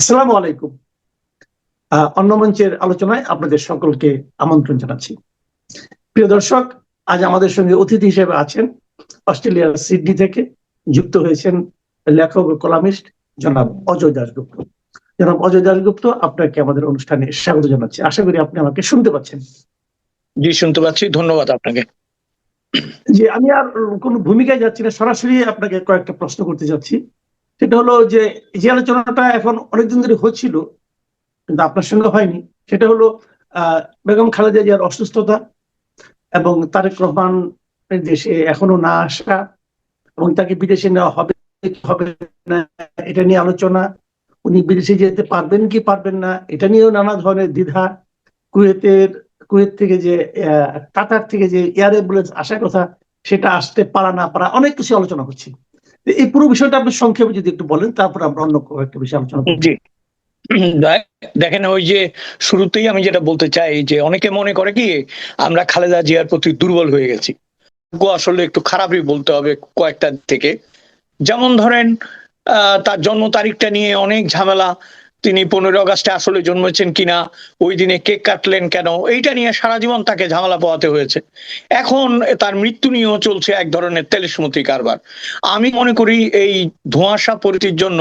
আসসালামু আলাইকুম। অন্য মঞ্চের আলোচনায় আপনাদের সকলকে আমন্ত্রণ জানাচ্ছি। প্রিয় দর্শক আজ আমাদের সঙ্গে অতিথি হিসেবে আছেন অস্ট্রেলিয়ার সিডনি থেকে যুক্ত হয়েছেন লেখক ও কলামিস্ট জনাব অজয় দাশগুপ্ত। জনাব অজয় দাশগুপ্ত আপনাকে আমাদের অনুষ্ঠানে স্বাগত জানাচ্ছি। আশা করি আপনি আমাকে শুনতে পাচ্ছেন। জি শুনতে পাচ্ছি। ধন্যবাদ আপনাকে। যে আমি আর কোনো ভূমিকায় যাচ্ছি না। সরাসরি আপনাকে কয়েকটা প্রশ্ন করতে যাচ্ছি। সেটা হলো যে যে আলোচনাটা এখন অনেকদিন ধরে হচ্ছিল, কিন্তু আপনার সঙ্গে হয়নি, সেটা হলো বেগম খালেদা জিয়ার অসুস্থতা এবং তারেক রহমান দেশে এখনও না আসা এবং তাকে বিদেশে নেওয়া হবে হবে না, এটা নিয়ে আলোচনা, উনি বিদেশে যেতে পারবেন কি পারবেন না, এটা নিয়েও নানা ধরনের দ্বিধা। কুয়েতের, কুয়েত থেকে যে কাতার থেকে যে এয়ার অ্যাম্বুলেন্স আসার কথা, সেটা আসতে পারা না পারা অনেক কিছু আলোচনা হচ্ছে এই পুরো বিষয়টা আপনি সংক্ষেপে যদি একটু বলেন, তারপর আমরা অন্য একটা বিষয়ে আলোচনা জি। দেখেন, ওই যে শুরুতেই আমি যেটা বলতে চাই যে অনেকে মনে করে কি, আমরা খালেদা জিয়ার প্রতি দুর্বল হয়ে গেছি। আসলে একটু খারাপই বলতে হবে কয়েকটা থেকে। যেমন ধরেন তার জন্ম তারিখটা নিয়ে অনেক ঝামেলা তিনি পনেরো আগস্টে আসলে জন্মেছেন কিনা, ওই দিনে কেক কাটলেন কেন, এইটা নিয়ে সারা জীবন তাকে ঝামেলা পোহাতে হয়েছে। এখন তার মৃত্যু নিয়েও চলছে এক ধরনের তেলিসমতি কারবার। আমি মনে করি এই ধোঁয়াশা পরিতির জন্য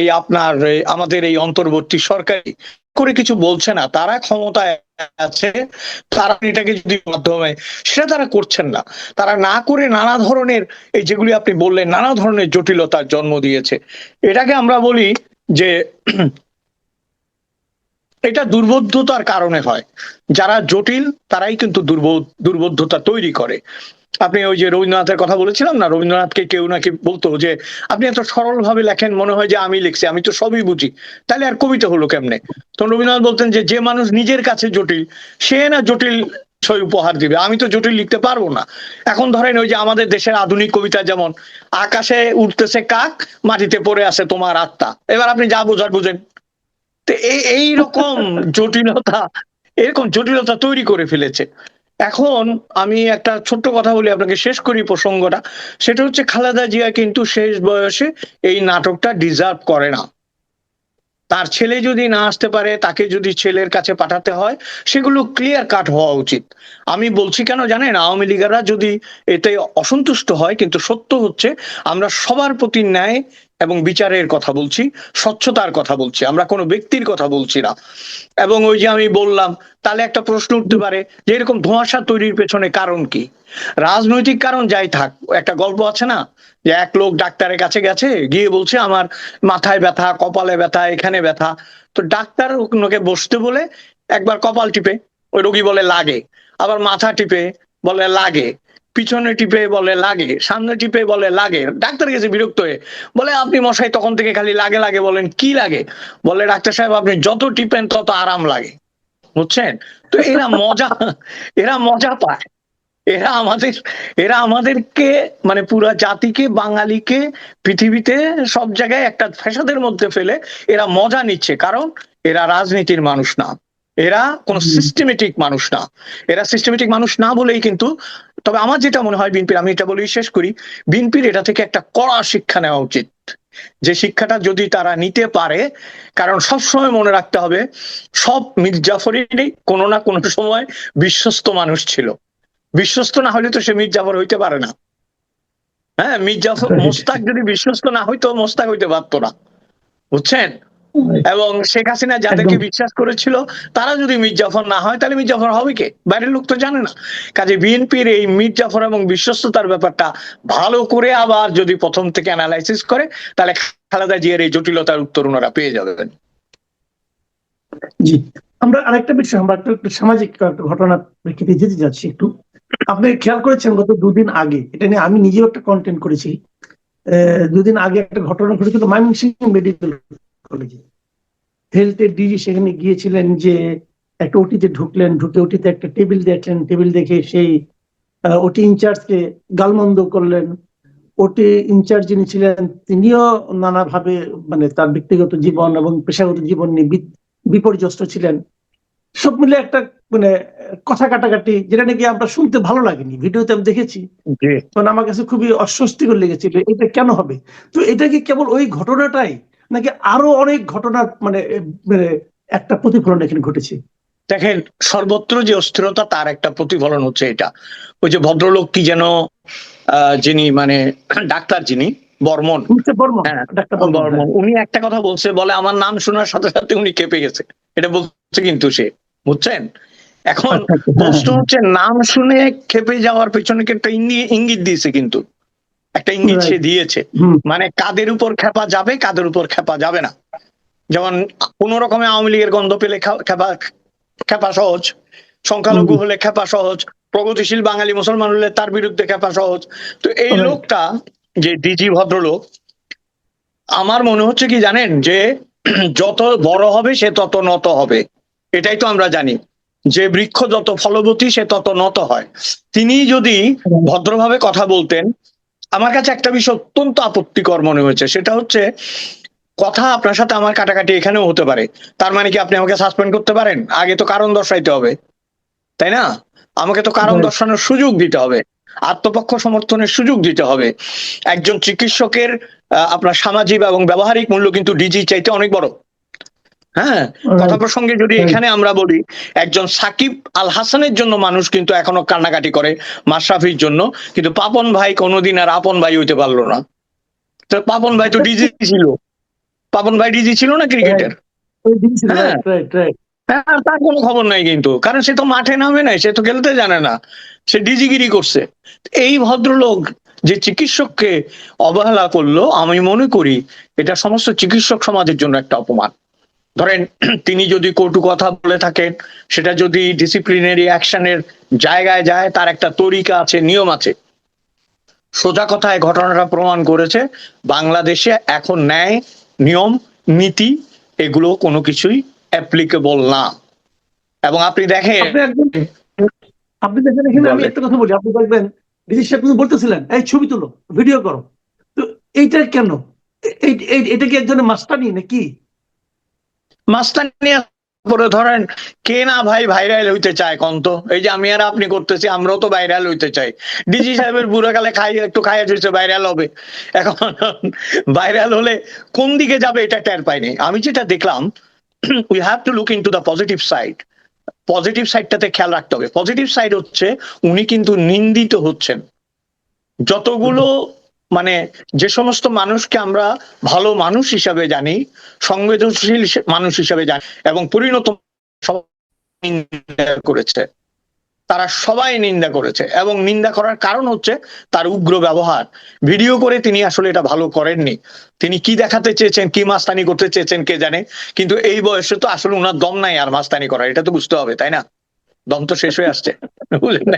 এই আপনার আমাদের এই অন্তর্বর্তী সরকারি করে কিছু বলছে না, তারা ক্ষমতায় আছে, তারা এটাকে যদি মাধ্যমে, সেটা তারা করছেন না। তারা না করে নানা ধরনের, এই যেগুলি আপনি বললেন, নানা ধরনের জটিলতার জন্ম দিয়েছে। এটাকে আমরা বলি যে এটা দুর্বোধ্যতার কারণে হয়। যারা জটিল, তারাই কিন্তু দুর্বোধ্যতা তৈরি করে। আপনি ওই যে রবীন্দ্রনাথের কথা বলেছিলাম না, রবীন্দ্রনাথকে কেউ নাকি বলতো যে, আপনি এত সরল ভাবে লেখেন, মনে হয় যে আমি লিখছি, আমি তো সবই বুঝি। তাহলে আর কবিতা হলো কেমনে? তখন রবীন্দ্রনাথ বলতেন যে যে মানুষ নিজের কাছে জটিল, সে না জটিল ছয় উপহার দিবে। আমি তো জটিল লিখতে পারব না। এখন ধরেন ওই যে আমাদের দেশের আধুনিক কবিতা যেমন, আকাশে উঠতেছে কাক, মাটিতে পড়ে আছে তোমার আত্মা। এবার আপনি যা বোঝার বুঝেন। তো এই এইরকম জটিলতা এরকম জটিলতা তৈরি করে ফেলেছে। এখন আমি একটা ছোট্ট কথা বলি আপনাকে শেষ করি প্রসঙ্গটা। সেটা হচ্ছে খালেদা জিয়া কিন্তু শেষ বয়সে এই নাটকটা ডিজার্ভ করে না। তার ছেলে যদি না আসতে পারে তাকে যদি ছেলের কাছে পাঠাতে হয় সেগুলো ক্লিয়ার কাট হওয়া উচিত। আমি বলছি কেন জানেন আওয়ামী লীগাররা যদি এতে অসন্তুষ্ট হয় কিন্তু সত্য হচ্ছে আমরা সবার প্রতি ন্যায় এবং বিচারের কথা বলছি, স্বচ্ছতার কথা বলছি, আমরা কোনো ব্যক্তির কথা বলছি না। এবং ওই যে আমি বললাম, তাহলে একটা প্রশ্ন উঠতে পারে যে এরকম ধোঁয়াশা তৈরির পেছনে কারণ কি? রাজনৈতিক কারণ যাই থাক, একটা গল্প আছে না? যে এক লোক ডাক্তারের কাছে গেছে, গিয়ে বলছে, আমার মাথায় ব্যথা, কপালে ব্যথা, এখানে ব্যথা। তো ডাক্তার ওকে বসতে বলে একবার কপাল টিপে, ওই রোগী বলে, লাগে। আবার মাথা টিপে বলে, লাগে। পিছনে টিপে বলে লাগে সামনে টিপে বলে লাগে। ডাক্তার গেছে বিরক্ত হয়ে বলে আপনি মশাই তখন থেকে খালি লাগে লাগে বলেন কি লাগে? বলে ডাক্তার সাহেব আপনি যত টিপেন তত আরাম লাগে। বুঝছেন? তো এরা মজা এরা মজা পায়। এরা আমাদের এরা আমাদেরকে মানে পুরা জাতিকে বাঙালিকে পৃথিবীতে সব জায়গায় একটা ফ্যাসাদের মধ্যে ফেলে এরা মজা নিচ্ছে কারণ এরা রাজনীতির মানুষ না। এরা কোন সিস্টেমেটিক মানুষ না। এরা সিস্টেমেটিক মানুষ না বলেই কিন্তু তবে আমার যেটা মনে হয় বিএনপির আমি এটা বলেই শেষ করি বিএনপির এটা থেকে একটা কড়া শিক্ষা নেওয়া উচিত। যে শিক্ষাটা যদি তারা নিতে পারে কারণ সব সময় মনে রাখতে হবে সব মির্জাফরেরই কোনো না কোনো সময় বিশ্বস্ত মানুষ ছিল। বিশ্বস্ত না হলে তো সে মির্জাফর হইতে পারে না। হ্যাঁ মির্জাফর Right. মোস্তাক যদি বিশ্বস্ত না হইতো মোস্তাক হইতে পারতো না। বুঝছেন? এবং শেখ হাসিনা যাদেরকে বিশ্বাস করেছিল তারা যদি মির্জাফর না হয় তাহলে মির্জাফর হবে কে? বাইরের লোক তো জানে না। কাজে বিএনপির এই মির্জাফর এবং বিশ্বস্ততার ব্যাপারটা ভালো করে আবার যদি প্রথম থেকে অ্যানালাইসিস করে তাহলে খালেদা জিয়ার এই জটিলতার উত্তর ওনারা পেয়ে যাবেন। জি। আমরা আরেকটা বিষয় আমরা একটু সামাজিক ঘটনার প্রেক্ষিতে যেতে যাচ্ছি একটু। আপনি খেয়াল করেছেন গত দুদিন আগে এটা নিয়ে আমি নিজেও একটা কন্টেন্ট করেছি। আহ, দুদিন আগে একটা ঘটনা ঘটেছিল ময়মনসিংহ মেডিকেল কলেজে হেলথের ডিজি সেখানে গিয়েছিলেন যে একটা ওটিতে ঢুকলেন ঢুকে ওটিতে একটা টেবিল দেখলেন টেবিল দেখে সেই ওটি ইনচার্জকে গালমন্দ করলেন। ওটি ইনচার্জ যিনি ছিলেন তিনিও নানাভাবে মানে তার ব্যক্তিগত জীবন এবং পেশাগত জীবন নিয়ে বিপর্যস্ত ছিলেন। সব মিলে একটা মানে কথা কাটাকাটি যেটা নাকি আমরা শুনতে ভালো লাগেনি ভিডিওতে আমি দেখেছি। তখন আমার কাছে খুবই অস্বস্তিকর লেগেছিল এটা কেন হবে? তো এটা কি কেবল ওই ঘটনাটাই? নাকি আরও অনেক ঘটনার মানে মানে একটা প্রতিফলন এখানে ঘটেছে? দেখেন সর্বত্র যে অস্থিরতা তার একটা প্রতিফলন হচ্ছে এটা। ওই যে ভদ্রলোক কি যেন যিনি মানে ডাক্তার যিনি বর্মন। মিস্টার বর্মা হ্যাঁ, ডাক্তার বর্মন উনি একটা কথা বলছে বলে আমার নাম শোনার সাথে সাথে উনি কেঁপে গেছে। এটা বলছে কিন্তু সে বুঝছেন? এখন আচ্ছা, আচ্ছা, হ্যাঁ, প্রশ্ন হ্যাঁ, হচ্ছে নাম শুনে খেপে যাওয়ার পেছনে একটা ইঙ্গি- ইঙ্গিত দিয়েছে কিন্তু। একটা ইঙ্গিত সে দিয়েছে। মানে কাদের উপর খেপা যাবে কাদের উপর খেপা যাবে না। যেমন কোন রকমে আওয়ামী লীগের গন্ধ পেলে খেপা খেপা সহজ সংখ্যালঘু হলে খেপা সহজ প্রগতিশীল বাঙালি মুসলমান হলে তার বিরুদ্ধে খেপা সহজ। তো এই লোকটা যে ডিজি ভদ্রলোক আমার মনে হচ্ছে কি জানেন যে যত বড় হবে সে তত নত হবে। এটাই তো আমরা জানি। যে বৃক্ষ যত ফলবতী সে তত নত হয়। তিনি যদি ভদ্রভাবে কথা বলতেন আমার কাছে একটা বিষয় অত্যন্ত আপত্তিকর মনে হয়েছে সেটা হচ্ছে কথা আপনার সাথে আমার কাটাকাটি এখানেও হতে পারে। তার মানে কি আপনি আমাকে সাসপেন্ড করতে পারেন? আগে তো কারণ দর্শাইতে হবে তাই না? আমাকে তো কারণ দর্শানোর সুযোগ দিতে হবে আত্মপক্ষ সমর্থনের সুযোগ দিতে হবে। একজন চিকিৎসকের আপনার সামাজিক এবং ব্যবহারিক মূল্য কিন্তু ডিজি চাইতে অনেক বড়। হ্যাঁ কথা প্রসঙ্গে যদি এখানে আমরা বলি একজন সাকিব আল হাসানের জন্য মানুষ কিন্তু এখনও কান্নাকাটি করে মাশরাফির জন্য কিন্তু পাপন ভাই কোনোদিন আর আপন ভাই হইতে পারল না। তো পাপন ভাই তো ডিজি ছিল। পাপন ভাই ডিজি ছিল না ক্রিকেটের? হ্যাঁ। হ্যাঁ তার কোনো খবর নাই কিন্তু কারণ সে তো মাঠে নামে নাই সে তো খেলতে জানে না। সে ডিজিগিরি করছে। এই ভদ্রলোক যে চিকিৎসককে অবহেলা করল আমি মনে করি এটা সমস্ত চিকিৎসক সমাজের জন্য একটা অপমান। ধরেন তিনি যদি কটু কথা বলে থাকেন সেটা যদি ডিসিপ্লিনারি অ্যাকশনের জায়গায় যায় তার একটা তরিকা আছে নিয়ম আছে। সোজা কথায় ঘটনাটা প্রমাণ করেছে বাংলাদেশে এখন ন্যায় নিয়ম নীতি এগুলো কোনো কিছুই অ্যাপ্লিকেবল না। এবং আপনি দেখেন আপনি আপনি দেখেন এখানে আমি একটা কথা বলি আপনি দেখবেন ডিজিট সাহেব কিন্তু বলতেছিলেন এই ছবি তুলো ভিডিও করো। তো এইটা কেন? এটা কি একজনের মাস্টানি নাকি? মাস্তানি পরে ধরেন কে না ভাই ভাইরাল হইতে চায় কন্ত? এই যে আমি আর আপনি করতেছি, আমরাও তো ভাইরাল হইতে চাই। ডিজি সাহেবের বুড়ো কালে খাই, একটু খাইয়া দিচ্ছে ভাইরাল হবে। এখন ভাইরাল হলে কোন দিকে যাবে এটা টের পাইনি। আমি যেটা দেখলাম we have to look into the the positive side positive সাইডটাতে খেয়াল রাখতে হবে। পজিটিভ সাইড হচ্ছে, উনি কিন্তু নিন্দিত হচ্ছেন। যতগুলো মানে যে সমস্ত মানুষকে আমরা ভালো মানুষ হিসাবে জানি, সংবেদনশীল মানুষ হিসাবে জানি এবং পরিণত করেছে। তারা সবাই নিন্দা করেছে এবং নিন্দা করার কারণ হচ্ছে তার উগ্র ব্যবহার। ভিডিও করে তিনি আসলে এটা ভালো করেননি। তিনি কি দেখাতে চেয়েছেন, কি মাস্তানি করতে চেয়েছেন কে জানে, কিন্তু এই বয়সে তো আসলে ওনার দম নাই আর মাস্তানি করার, এটা তো বুঝতে হবে, তাই না? দম তো শেষ হয়ে আসছে, বুঝলেন?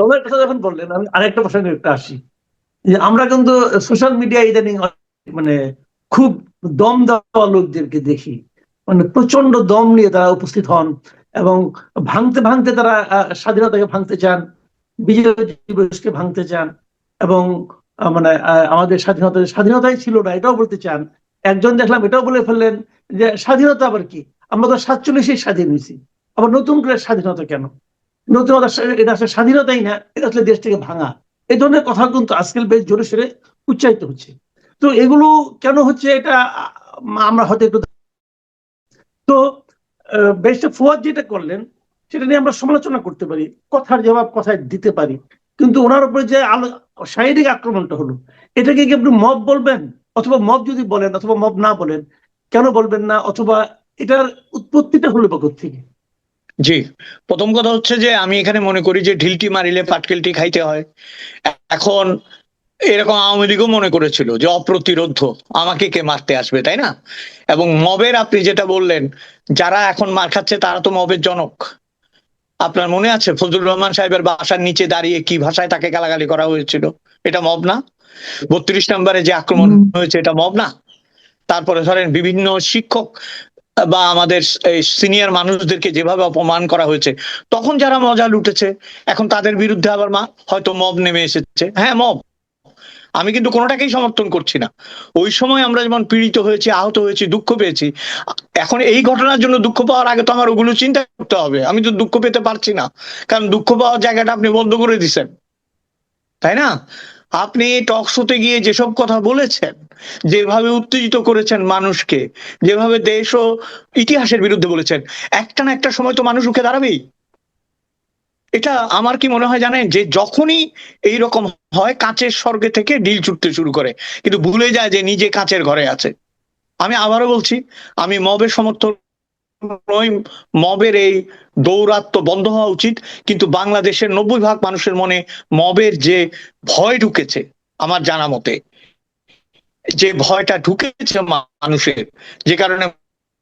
দলের কথা যখন বললেন, আমি আরেকটা প্রসঙ্গে একটা আসি। যে আমরা কিন্তু সোশ্যাল মিডিয়া ইদানিং মানে খুব দম দেওয়া লোকদেরকে দেখি। মানে প্রচণ্ড দম নিয়ে তারা উপস্থিত হন এবং ভাঙতে ভাঙতে তারা স্বাধীনতাকে ভাঙতে চান, বিজয় দিবসকে ভাঙতে চান এবং মানে আমাদের স্বাধীনতা, স্বাধীনতাই ছিল না, এটাও বলতে চান। একজন দেখলাম এটাও বলে ফেললেন যে, স্বাধীনতা আবার কি? আমরা তো সাতচল্লিশে স্বাধীন হয়েছি। আবার নতুন করে স্বাধীনতা কেন? নতুনতা এটা আসলে স্বাধীনতাই না এটা আসলে দেশ থেকে ভাঙা। এই ধরনের কথা কিন্তু আজকাল বেশ জোরে সোরে উচ্চারিত হচ্ছে। তো এগুলো কেন হচ্ছে এটা আমরা হয়তো একটু তো বেশটা ফুয়াদ যেটা করলেন, সেটা নিয়ে আমরা সমালোচনা করতে পারি, কথার জবাব কথায় দিতে পারি। কিন্তু ওনার উপরে যে আলো, শারীরিক আক্রমণটা হলো, এটাকে কি আপনি মব বলবেন? অথবা মব যদি বলেন, অথবা মব না বলেন, কেন বলবেন না? অথবা এটার উৎপত্তিটা হলো বা থেকে জি। প্রথম কথা হচ্ছে যে আমি এখানে মনে করি যে ঢিলটি মারিলে পাটকেলটি খাইতে হয়। এখন এরকম আওয়ামী লীগও মনে করেছিল যে অপ্রতিরোধ আমাকে কে মারতে আসবে তাই না? এবং মবের আপনি যেটা বললেন যারা এখন মার খাচ্ছে তারা তো মবের জনক। আপনার মনে আছে ফজলুর রহমান সাহেবের বাসার নিচে দাঁড়িয়ে কি ভাষায় তাকে গালাগালি করা হয়েছিল? এটা মব না? বত্রিশ নম্বরে যে আক্রমণ হয়েছে এটা মব না? তারপরে ধরেন বিভিন্ন শিক্ষক বা আমাদের এই সিনিয়র মানুষদেরকে যেভাবে অপমান করা হয়েছে, তখন যারা মজা লুটেছে, এখন তাদের বিরুদ্ধে আবার মা, হয়তো মব নেমে এসেছে। হ্যাঁ মব আমি কিন্তু কোনোটাকেই সমর্থন করছি না। ওই সময় আমরা যেমন পীড়িত হয়েছি, আহত হয়েছি, দুঃখ পেয়েছি, এখন এই ঘটনার জন্য দুঃখ পাওয়ার আগে তো আমার ওগুলো চিন্তা করতে হবে। আমি তো দুঃখ পেতে পারছি না। কারণ দুঃখ পাওয়ার জায়গাটা আপনি বন্ধ করে দিছেন। তাই না? আপনি টক শোতে গিয়ে যেসব কথা বলেছেন, যেভাবে উত্তেজিত করেছেন মানুষকে, যেভাবে দেশ ও ইতিহাসের বিরুদ্ধে বলেছেন, একটা না একটা সময় তো মানুষ রুখে দাঁড়াবেই। এটা আমার কি মনে হয় জানেন? যে যখনই এই রকম হয়, কাঁচের স্বর্গে থেকে ডিল ছুটতে শুরু করে। কিন্তু ভুলে যায় যে নিজে কাঁচের ঘরে আছে। আমি আবারও বলছি, আমি মবের সমর্থন মবের এই দৌরাত্ম বন্ধ হওয়া উচিত। কিন্তু বাংলাদেশের নব্বই ভাগ মানুষের মনে মবের যে ভয় ঢুকেছে, আমার জানা মতে, যে ভয়টা ঢুকেছে মানুষের, যে কারণে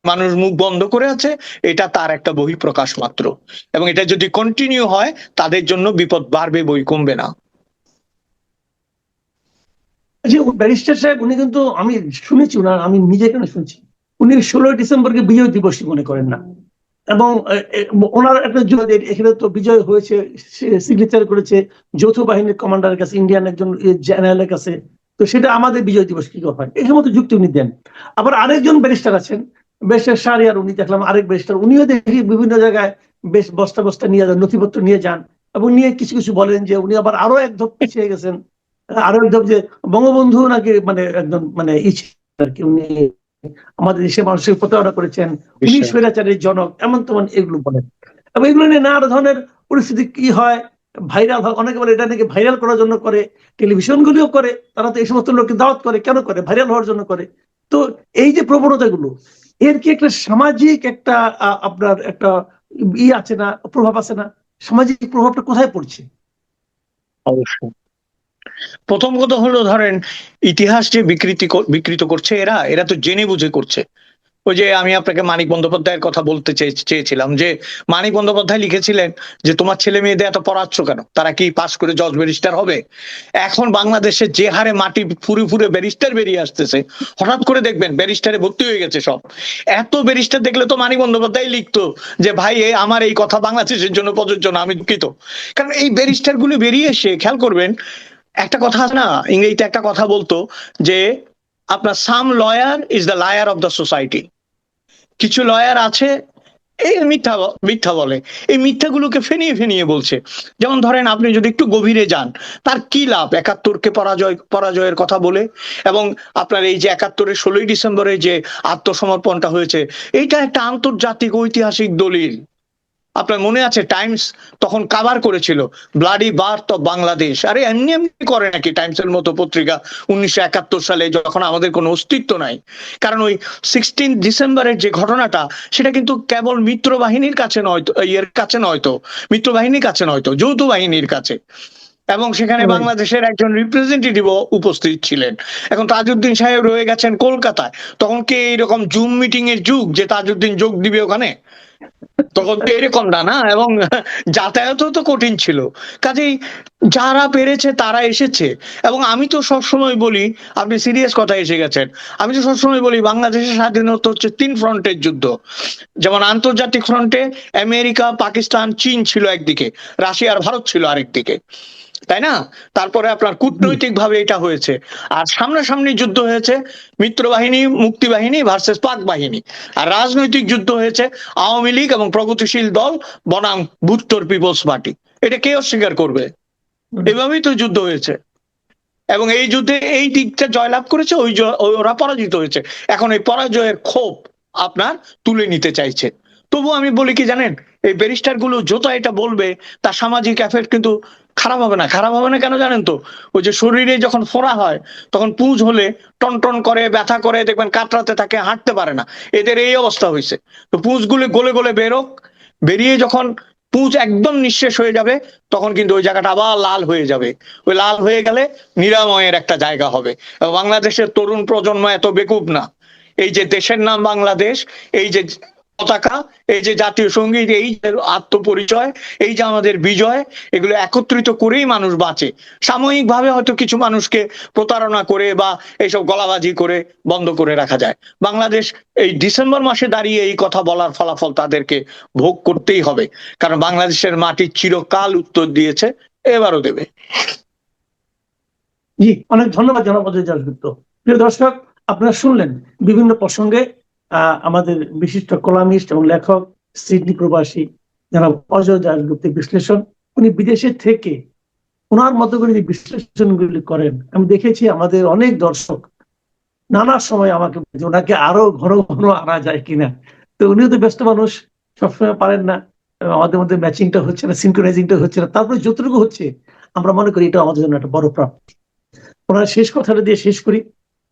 মানুষ মুখ বন্ধ করে আছে, এটা তার একটা বহিঃপ্রকাশ মাত্র। এবং এটা যদি কন্টিনিউ হয়, তাদের জন্য বিপদ বাড়বে, বই কমবে না। ব্যারিস্টার সাহেব, উনি কিন্তু আমি শুনেছি, ওনার, আমি নিজে কেন শুনছি? উনি ষোলোই ডিসেম্বরকে বিজয় দিবস মনে করেন না। এবং ওনার একটা এখানে তো বিজয় হয়েছে সিগনেচার করেছে যৌথ বাহিনীর কমান্ডারের কাছে ইন্ডিয়ান একজন জেনারেলের কাছে। তো সেটা আমাদের বিজয় দিবস কি হয়? এই সমস্ত যুক্তি উনি দেন। আবার আরেকজন ব্যারিস্টার আছেন ব্যারিস্টার সারিয়ার উনি দেখলাম আরেক ব্যারিস্টার উনিও দেখি বিভিন্ন জায়গায় বেশ বস্তা বস্তা নিয়ে যান, নথিপত্র নিয়ে যান। এবং নিয়ে কিছু কিছু বলেন যে উনি আবার আরও এক ধাপ পিছিয়ে গেছেন। আরও একদম যে বঙ্গবন্ধু নাকি মানে একজন মানে ই ছিলেন আর কি, উনি আমাদের দেশের মানুষের প্রতারণা করেছেন উনি স্বৈরাচারের জনক এমন তেমন এগুলো বলেন। এবং এগুলো নিয়ে নানা ধরনের পরিস্থিতি কি হয় ভাইরাল হয় অনেকে বলে এটা নাকি ভাইরাল করার জন্য করে টেলিভিশন গুলিও করে তারা তো এই সমস্ত লোককে দাওয়াত করে কেন করে ভাইরাল হওয়ার জন্য করে। তো এই যে প্রবণতাগুলো এর কি একটা সামাজিক একটা আপনার একটা ই আছে না প্রভাব আছে না? সামাজিক প্রভাবটা কোথায় পড়ছে? অবশ্যই। প্রথম কথা হলো ধরেন, ইতিহাস যে বিকৃতি বিকৃত করছে এরা এরা তো জেনে বুঝে করছে। ওই যে আমি আপনাকে মানিক বন্দ্যোপাধ্যায়ের কথা বলতে চেয়ে- চেয়েছিলাম যে, মানিক বন্দ্যোপাধ্যায় লিখেছিলেন যে, তোমার ছেলে মেয়েদের এত পড়াচ্ছ কেন? তারা কি পাশ করে জজ ব্যারিস্টার হবে? এখন বাংলাদেশে যে হারে মাটি ফুরে ফুরে ব্যারিস্টার বেরিয়ে আসতেছে, হঠাৎ করে দেখবেন ব্যারিস্টারে ভর্তি হয়ে গেছে সব। এত ব্যারিস্টার দেখলে তো মানিক বন্দ্যোপাধ্যায় লিখতো যে, ভাই আমার এই কথা বাংলাদেশের জন্য প্রযোজ্য না, আমি দুঃখিত। কারণ এই ব্যারিস্টারগুলো বেরিয়ে এসে, খেয়াল করবেন একটা কথা না, ইংরেজিতে একটা কথা বলতো যে, আপনার some lawyer is the liar of the society কিছু লয়ার আছে, এই মিথ্যা মিথ্যা বলে। এই মিথ্যাগুলোকে ফেনিয়ে ফেনিয়ে বলছে। যেমন ধরেন আপনি যদি একটু গভীরে যান, তার কি লাভ? একাত্তরকে পরাজয়, পরাজয়ের কথা বলে এবং আপনার এই যে একাত্তরের ষোলোই ডিসেম্বরে যে আত্মসমর্পণটা হয়েছে, এইটা একটা আন্তর্জাতিক ঐতিহাসিক দলিল। আপনার মনে আছে টাইমস তখন কাভার করেছিল? Bloody birth of Bangladesh. আরে এমনি এমনি করে নাকি টাইমসের মতো পত্রিকা উনিশশো একাত্তর সালে যখন আমাদের কোনো অস্তিত্ব নাই। কারণ ওই সিক্সটিন ডিসেম্বরের যে ঘটনাটা সেটা কিন্তু কেবল মিত্র বাহিনীর কাছে নয় তো ইয়ের কাছে নয় তো মিত্র বাহিনীর কাছে নয়তো যৌথ বাহিনীর কাছে। এবং সেখানে বাংলাদেশের একজন রিপ্রেজেন্টেটিভ উপস্থিত ছিলেন। এখন তাজউদ্দিন সাহেব রয়ে গেছেন কলকাতায়। তখন কি এইরকম জুম মিটিং এর যুগ যে তাজউদ্দিন যোগ দিবে ওখানে? তখন তো এরকম না না? এবং যাতায়াতও তো কঠিন ছিল। কাজেই যারা পেরেছে তারা এসেছে। এবং আমি তো সবসময় বলি, আপনি সিরিয়াস কথা এসে গেছেন। আমি তো সবসময় বলি, বাংলাদেশের স্বাধীনতা হচ্ছে তিন ফ্রন্টের যুদ্ধ। যেমন আন্তর্জাতিক ফ্রন্টে আমেরিকা, পাকিস্তান, চীন ছিল একদিকে। রাশিয়া আর ভারত ছিল আরেকদিকে। তাই না? তারপরে আপনার কূটনৈতিক ভাবে এটা হয়েছে। আর সামনাসামনি যুদ্ধ হয়েছে মিত্র বাহিনী মুক্তি বাহিনী ভার্সেস পাক বাহিনী আর রাজনৈতিক যুদ্ধ হয়েছে আওয়ামী লীগ এবং প্রগতিশীল দল বনাম ভুট্টোর পিপলস পার্টি। এটা কে অস্বীকার করবে? এভাবেই তো যুদ্ধ হয়েছে। এবং এই যুদ্ধে এই দিকটা জয়লাভ করেছে ওই ওরা পরাজিত হয়েছে। এখন এই পরাজয়ের ক্ষোভ আপনার তুলে নিতে চাইছে। তবু আমি বলি কি জানেন এই ব্যারিস্টারগুলো যত এটা বলবে তার সামাজিক এফেক্ট কিন্তু খারাপ হবে না, খারাপ হবে না কেন জানেন তো? ওই যে শরীরে যখন ফোড়া হয়, তখন পুঁজ হলে টন টন করে, ব্যথা করে, দেখবেন কাতরাতে থাকে, হাঁটতে পারে না। এদের এই অবস্থা হয়েছে। তো পুঁজগুলো গলে গলে বেরোক বেরিয়ে যখন পুঁজ একদম নিঃশেষ হয়ে যাবে, তখন কিন্তু ওই জায়গাটা আবার লাল হয়ে যাবে। ওই লাল হয়ে গেলে নিরাময়ের একটা জায়গা হবে। বাংলাদেশের তরুণ প্রজন্ম এত বেকুব না। এই যে দেশের নাম বাংলাদেশ, এই যে পতাকা, এই যে জাতীয় সংগীত, এই যে আত্মপরিচয়, এই যে আমাদের বিজয়, এগুলো একত্রিত করেই মানুষ বাঁচে। সাময়িক ভাবে হয়তো কিছু মানুষকে প্রতারণা করে বা এইসব গলাবাজি করে বন্ধ করে রাখা যায়। বাংলাদেশ এই ডিসেম্বর মাসে দাঁড়িয়ে এই কথা বলার ফলাফল তাদেরকে ভোগ করতেই হবে। কারণ বাংলাদেশের মাটি চিরকাল উত্তর দিয়েছে, এবারও দেবে। জি, অনেক ধন্যবাদ জনাব অজয় প্রিয় দর্শক, আপনারা শুনলেন বিভিন্ন প্রসঙ্গে আমাদের বিশিষ্ট কলামিস্ট এবং লেখক সিডনি প্রবাসী যারা অজয় দাশগুপ্তের বিশ্লেষণ। উনি বিদেশে থেকে ওনার মতো করে যে বিশ্লেষণগুলি করেন, আমি দেখেছি আমাদের অনেক দর্শক নানা সময় আমাকে ওনাকে আরও ঘন ঘন আনা যায় কিনা। তো উনিও তো ব্যস্ত মানুষ, সবসময় পারেন না। আমাদের মধ্যে ম্যাচিংটা হচ্ছে না সিনক্রোনাইজিংটা হচ্ছে না। তারপরে যতটুকু হচ্ছে, আমরা মনে করি এটা আমাদের জন্য একটা বড় প্রাপ্তি। ওনার শেষ কথাটা দিয়ে শেষ করি।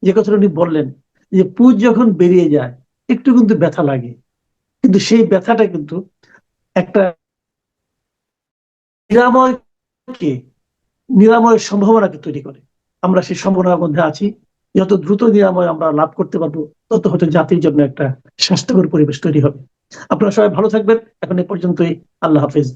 যে কথাটা উনি বললেন যে, পুজ যখন বেরিয়ে যায় একটু কিন্তু ব্যথা লাগে। কিন্তু সেই ব্যথাটা কিন্তু একটা নিরাময়কে, নিরাময়ের সম্ভাবনাকে তৈরি করে। আমরা সেই সম্ভাবনার মধ্যে আছি। যত দ্রুত নিরাময় আমরা লাভ করতে পারব, তত হয়তো জাতির জন্য একটা স্বাস্থ্যকর পরিবেশ তৈরি হবে। আপনারা সবাই ভালো থাকবেন। এখন এ পর্যন্তই। আল্লাহ হাফেজ।